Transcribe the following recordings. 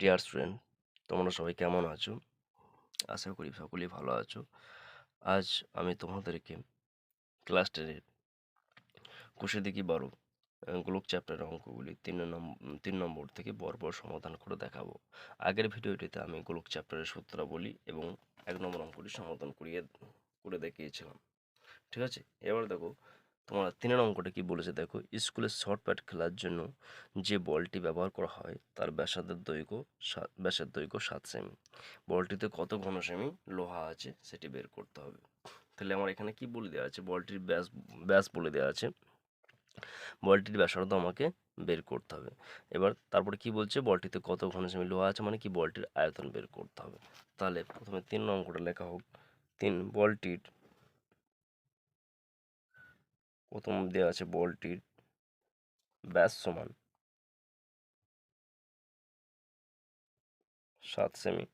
Dear student তোমরা সবাই কেমন আছো? আশা করি সকলেই ভালো আছো। আজ আমি তোমাদেরকে ক্লাস টেনের কোষে দেখি বারো গোলক চ্যাপ্টারের অঙ্কগুলি তিন নম্বর তিন নম্বর থেকে পরপর সমাধান করে দেখাবো। আগের ভিডিওটিতে আমি গোলক চ্যাপ্টারের সূত্রাবলী এবং এক নম্বর অঙ্কটি সমাধান করিয়ে, করে দেখিয়েছিলাম। ঠিক আছে? এবার দেখো তোমার তিনের অঙ্কটা কি বলেছে দেখো, স্কুলে শর্ট প্যাট খেলার জন্য যে বলটি ব্যবহার করা হয় তার ব্যাসার্ধের দৈর্ঘ্য ব্যাসের দৈর্ঘ্য সাত সেমি বলটিতে কত ঘন সেমি লোহা আছে, সেটি বের করতে হবে। তাহলে আমার এখানে কি বলে দেওয়া আছে? বলটির ব্যাস ব্যাস বলে দেওয়া আছে। বলটির ব্যাসার্ধ আমাকে বের করতে হবে। এবার তারপরে কি বলছে? বলটিতে কত ঘন সেমি লোহা আছে মানে কি? বলটির আয়তন বের করতে হবে। তাহলে প্রথমে তিন অঙ্কটা লেখা হোক। তিন, বলটির প্রথম দেওয়া আছে বলটির, ব্যাস সমান। সাত সেমি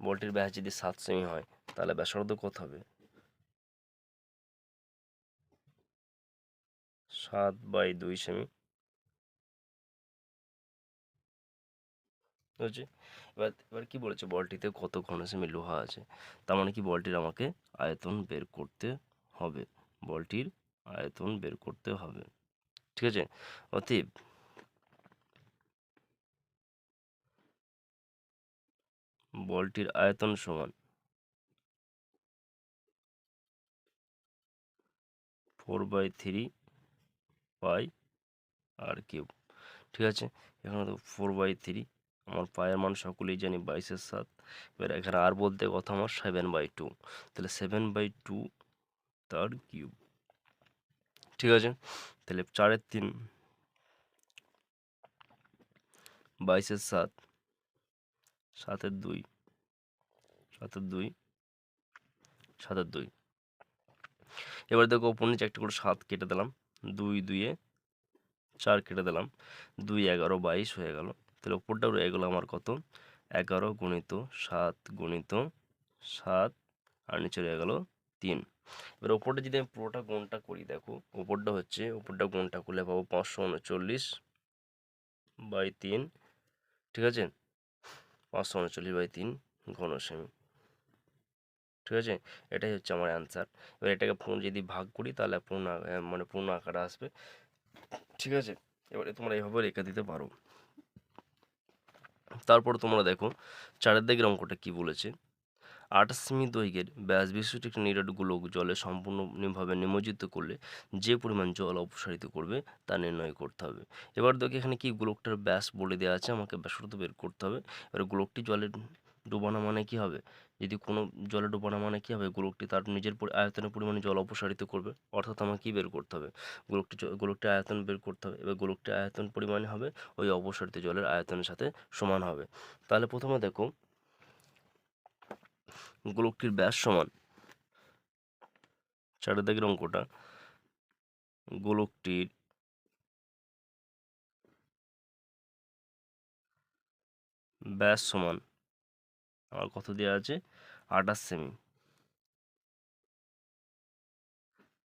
বলটির ব্যাস যদি সাত সেমি হয়, তাহলে ব্যাসার্ধ কত হবে? সাত বাই দুই সেমি হচ্ছে এবার এবার কী বলেছে? বলটিতে কত ঘন সেমি লোহা আছে? তার মানে কি বলটির আমাকে আয়তন বের করতে হবে? বলটির আয়তন বের করতে হবে। ঠিক আছে? অতীব। বলটির আয়তন সমান four by three pi R cube. ঠিক আছে? এখানে তো ফোর বাই থ্রি আমার পায়ের মান সকলেই জানি বাইশের সাত এবার এখানে আর বলতে কথা আমার সেভেন বাই টু তাহলে সেভেন বাই টু তার কিউব ঠিক আছে? তাহলে চারের তিন বাইশের সাত, সাতের দুই সাতের দুই সাতের দুই। এবার দেখো ওপর নিচে একটা করে সাত কেটে দিলাম। দুই, দুইয়ে চার কেটে দিলাম। দুই, এগারো, বাইশ হয়ে গেল। তাহলে ওপরটা রয়ে গেলো আমার কত? এগারো গুণিত সাত গুণিত সাত, আর নিচে রয়ে গেল তিন। এবার ওপরটা যদি আমি পুরোটা গুণটা করি, দেখো ওপরটা হচ্ছে ওপরটা গুণটা করলে পাবো পাঁচশো উনচল্লিশ বাই তিন, ঠিক আছে? পাঁচশো উনচল্লিশ বাই তিন ঘন সেমি, ঠিক আছে? এটাই হচ্ছে আমার অ্যান্সার। এবার এটাকে পূর্ণ যদি ভাগ করি, তাহলে পূর্ণ মানে পূর্ণ আকারে আসবে, ঠিক আছে? এবারে তোমরা এইভাবে রেখে দিতে পারো। তারপর তোমরা দেখো চারের দিকের অঙ্কটা কি বলেছে? আঠাশ সেমি দৈর্ঘ্যের ব্যাস বিশিষ্ট একটি নিরাট গোলক জলে সম্পূর্ণভাবে নিমজ্জিত করলে যে পরিমাণ জল অপসারিত করবে তা নির্ণয় করতে হবে। এবার দেখো এখানে কি গোলকটার ব্যাস বলে দেওয়া আছে, আমাকে ব্যাসটা বের করতে হবে। এবার গোলকটি জলে ডুবানো মানে কি হবে? যদি কোনো জলে ডুবানো মানে কি হবে? গোলকটি তার নিজের আয়তনের পরিমাণে জল অপসারিত করবে। অর্থাৎ আমাকে কী বের করতে হবে? গোলকটি গোলকটির আয়তন বের করতে হবে। এবার গোলকটির আয়তন পরিমাণে হবে, ওই অপসারিত জলের আয়তনের সাথে সমান হবে। তাহলে প্রথমে দেখো, গোলকটির ব্যাস সমান চারিদিকের অঙ্কটা। গোলকটির ব্যাস সমান আমার কত দেওয়া আছে? আঠাশ সেমি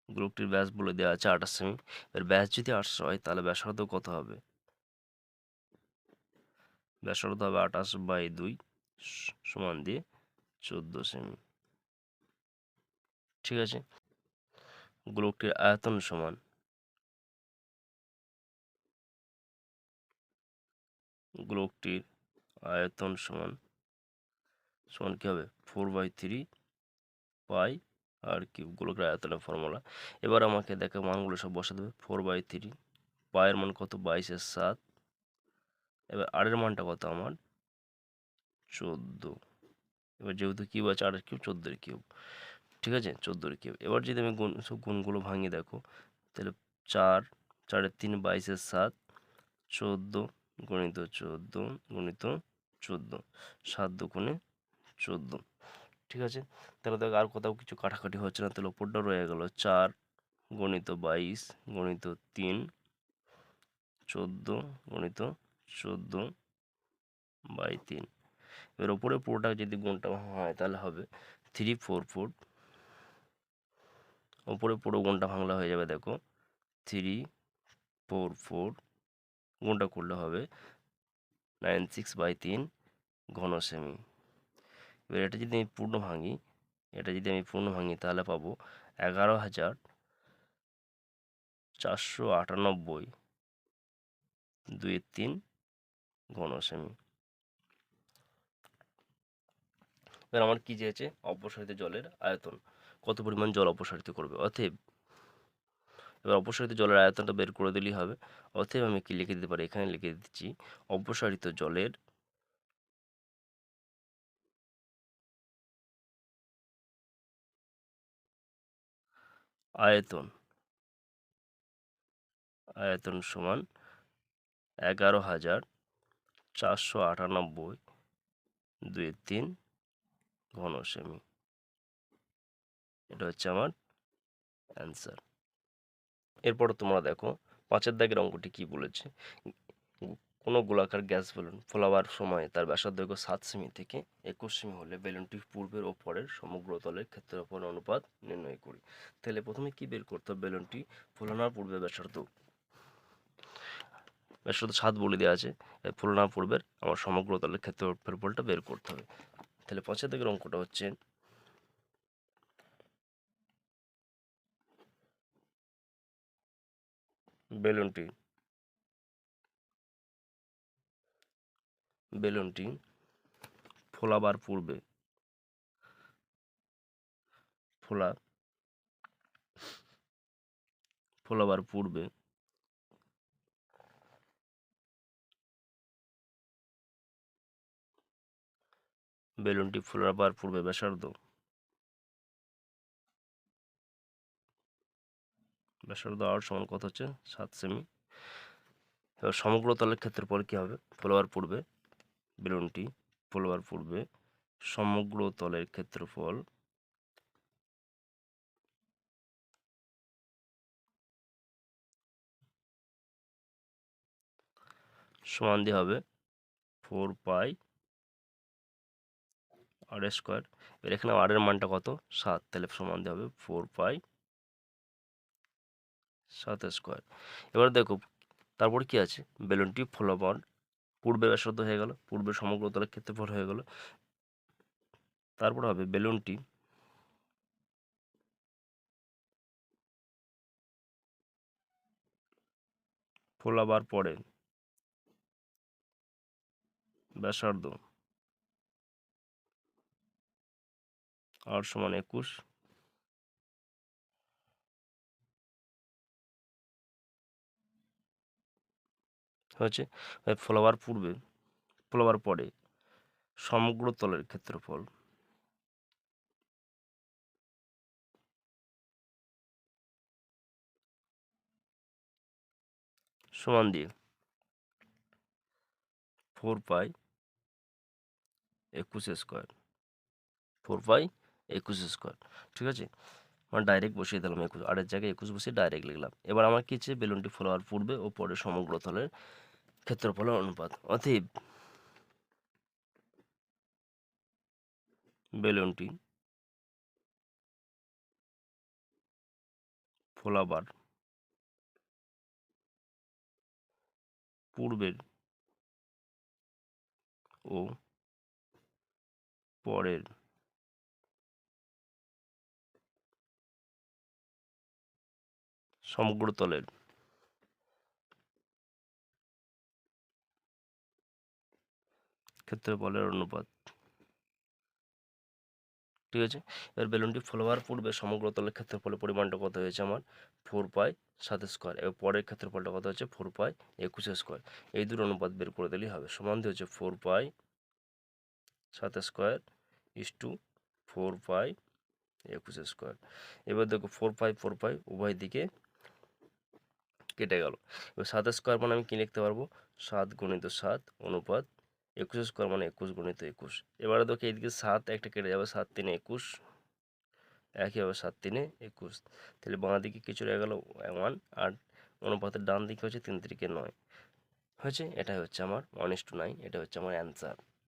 গ্রুপটির ব্যাস বলে দেওয়া আছে আঠাশ সেমি এর ব্যাস যদি আটশো হয়, তাহলে ব্যাসার্ধ কত হবে? ব্যাসার্ধ হবে আঠাশ বাই দুই সমান দিয়ে চোদ্দ সেমি ঠিক আছে? গোলকটির আয়তন সমান। গোলকটির আয়তন সমান সমান কী হবে four by three pi R cube গোলকের আয়তনের ফর্মুলা এবার আমাকে দেখে মানগুলো সব বসে দেবে ফোর বাই থ্রি পায়ের মান কত? বাইশের সাত। এবার আরের মানটা কত আমার? চোদ্দ। এবার যেহেতু কিউব আছে আরের কিউব চোদ্দোর কিউব ঠিক আছে? চোদ্দোর কিউব এবার যদি আমি গুণ, সব গুণগুলো ভাঙিয়ে দেখো, তাহলে চার, চারের তিন বাইশের সাত, চোদ্দ গণিত চোদ্দ গণিত চোদ্দ। সাত দুগুণে চোদ্দ। ঠিক আছে? তাহলে দেখো আর কোথাও কিছু কাটাকাটি হচ্ছে না। তাহলে ওপরটা রয়ে গেল চার, গণিত বাইশ, গণিত তিন, চোদ্দ, গণিত চোদ্দ বাই তিন। এবার ওপরে পুরোটা যদি গুণটা হয় তাহলে হবে থ্রি ফোর ফোর ওপরে পুরো গুণটা ভাঙলা হয়ে যাবে দেখো থ্রি ফোর ফোর গুণটা করলে হবে নাইন সিক্স বাই তিন ঘন সেমি এবার এটা যদি আমি পূর্ণ ভাঙি, এটা যদি আমি পূর্ণ ভাঙি তাহলে পাবো এগারো হাজার চারশো আটানব্বই দুই তিন ঘন সেমি এবার আমার কী চেয়েছে অপসারিত জলের আয়তন। কত পরিমাণ জল অপসারিত করবে? অতএব এবার অপসারিত জলের আয়তনটা বের করে দিলেই হবে। অতএব আমি কি লিখে দিতে পারি? এখানে লিখে দিচ্ছি, অপসারিত জলের আয়তন। আয়তন সমান এগারো হাজার চারশো আটানব্বই দুই তিন ঘন সেমি এটা হচ্ছে আমার অ্যান্সার। এরপর তোমরা দেখো, পাঁচের দাগের অঙ্কটি কি বলেছে? কোনো গোলাকার গ্যাস বেলুন ফোলাবার সময় তার ব্যাসার্ধ সাত সেমি থেকে একুশ সেমি হলে বেলুনটি পূর্বের ও পরের সমগ্র তলের ক্ষেত্রফল অনুপাত নির্ণয় করি। তাহলে প্রথমে কি বের করতে হবে? বেলুনটি ফোলানোর পূর্বে ব্যাসার্ধ। ব্যাসার্ধ সাত বলে দেওয়া আছে। ফোলানোর পূর্বের আমার সমগ্র তলের ক্ষেত্রফলটা বের করতে হবে। তাহলে পাঁচের দিকের অঙ্কটা হচ্ছে বেলুনটি বেলুনটি ফোলাবার পূর্বে ফোলা ফোলাবার পূর্বে বেলুনটি ফোলাবার পূর্বে ব্যাসার্ধ ব্যাসার্ধ আর সমান কত হচ্ছে? সাত সেমি। এবার সমগ্র তলের ক্ষেত্রফল কী হবে? ফোলাবার পূর্বে বেলুনটি ফোলাবার পূর্বে সমগ্র তলের ক্ষেত্রফল সমান দিয়ে হবে ফোর পাই আর স্কোয়ার। এবার এখানে আরের মানটা কত? সাত। তাহলে সমান দিয়ে হবে ফোর পাই সাত স্কোয়ার। এবার দেখো, তারপর কি আছে? বেলুনটি ফলবন পূর্বে ব্যাসার্ধ হয়ে গেল, পূর্বে সমগ্র তলের ক্ষেত্রফল হয়ে গেল। তারপর হবে বেলুনটি। ফোলাবার পরে ব্যাসার্ধ। আর সমান একুশ। হয়েছে ফলাবার পূর্বে ফলাবার পরে সমগ্র তলের ক্ষেত্রফল। সমান দিয়ে ফোর পাই একুশ স্কোয়ার। ফোর পাই একুশ স্কোয়ার, ঠিক আছে? মানে ডাইরেক্ট বসিয়ে দিলাম একুশ আটের জায়গায় একুশ বসিয়ে ডাইরেক্ট লিখলাম। এবার আমার কী চেয়ে বেলুনটি ফলোয়ার পূর্বে ও পরে সমগ্র তলের ক্ষেত্রফলের অনুপাত অতএব বেলুনটি ফোলাবার পূর্বের ও পরের সমগ্র ক্ষেত্রফলের অনুপাত। ঠিক আছে? এবার বেলুনটি ফলোয়ার পূর্বে সমগ্র তলের ক্ষেত্রফলের পরিমাণটা কত হয়েছে আমার? ফোর পাই সাত স্কোয়ার এবার পরের ক্ষেত্রফলটা কত হচ্ছে ফোর পাই একুশ স্কোয়ার এই দুটো অনুপাত বের করে দিলেই হবে। সমান দিয়ে হচ্ছে ফোর পাই সাত square is two four pi একুশ স্কোয়ার এবার দেখো ফোর পাই ফোর পাই উভয় দিকে কেটে গেল। এবার সাত স্কোয়ার মানে আমি কী লিখতে পারব? সাত গণিত সাত অনুপাত একুশ স্কোয়ার মানে একুশ গণিত একুশ। এবারে দেখো এইদিকে সাত একটা কেটে যাবে, সাত তিনে একুশ। একই হবে সাত তিনে একুশ। তাহলে বাঁ দিকে কিছু রয়ে গেল? ওয়ান। আর অনুপাতের ডান দিকে হচ্ছে তিন তিরিকে নয়। হয়েছে? এটাই হচ্ছে আমার ওয়ান ইস টু নাইন এটা হচ্ছে আমার অ্যান্সার